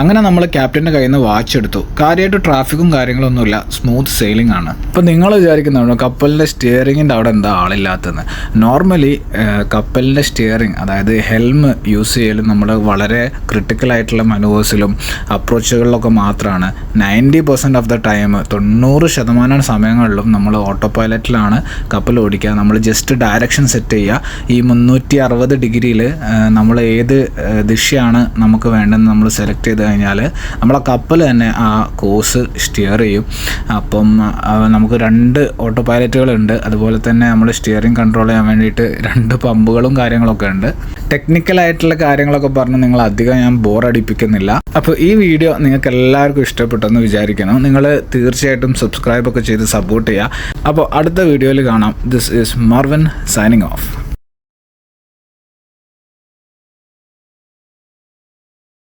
അങ്ങനെ നമ്മൾ ക്യാപ്റ്റന്റെ കയ്യിൽ നിന്ന് വാച്ച് എടുത്തു. കാര്യമായിട്ട് ട്രാഫിക്കും കാര്യങ്ങളൊന്നുമില്ല. സ്മൂത്ത് സെയിലിംഗ് ആണ്. അപ്പോൾ നിങ്ങൾ വിചാരിക്കുന്നുണ്ടോ കപ്പലിന്റെ സ്റ്റിയറിങ്ങിന്റെ അവിടെ എന്താ ആളില്ലാത്തതെന്ന്? നോർമലി കപ്പലിന്റെ സ്റ്റിയറിങ് അതായത് ഹെൽമ് യൂസ് ചെയ്യലും നമ്മൾ വളരെ ക്രിട്ടിക്കലായിട്ടുള്ള മനോവേഴ്സിലും അപ്രോച്ചുകളിലൊക്കെ മാത്രമാണ് ninety percent of the time തൊണ്ണൂറ് ശതമാനം സമയങ്ങളിലും നമ്മൾ ഓട്ടോ പൈലറ്റിലാണ് കപ്പൽ ഓടിക്കുക. നമ്മൾ ജസ്റ്റ് ഡയറക്ഷൻ സെറ്റ് ചെയ്യുക. ഈ മുന്നൂറ്റി അറുപത് ഡിഗ്രിയിൽ നമ്മൾ ഏത് ദിശയാണ് നമുക്ക് വേണ്ടതെന്ന് നമ്മൾ സെലക്ട് ചെയ്ത് കഴിഞ്ഞാൽ നമ്മളെ കപ്പൽ തന്നെ ആ കോഴ്സ് സ്റ്റിയർ ചെയ്യും. അപ്പം നമുക്ക് രണ്ട് ഓട്ടോ പൈലറ്റുകളുണ്ട് അതുപോലെ തന്നെ നമ്മൾ സ്റ്റിയറിംഗ് കൺട്രോൾ ചെയ്യാൻ വേണ്ടിയിട്ട് രണ്ട് പമ്പുകളും കാര്യങ്ങളൊക്കെ ഉണ്ട്. ടെക്നിക്കലായിട്ടുള്ള കാര്യങ്ങളൊക്കെ പറഞ്ഞ് നിങ്ങൾ അധികം ഞാൻ ബോറടിപ്പിക്കുന്നില്ല അപ്പോൾ ഈ വീഡിയോ നിങ്ങൾക്ക് എല്ലാവർക്കും ഇഷ്ടപ്പെട്ടെന്ന് വിചാരിക്കണം നിങ്ങൾ തീർച്ചയായിട്ടും സബ്സ്ക്രൈബ് ഒക്കെ ചെയ്ത് സപ്പോർട്ട് ചെയ്യുക. അപ്പോൾ അടുത്ത വീഡിയോയിൽ കാണാം. This is Marvan signing off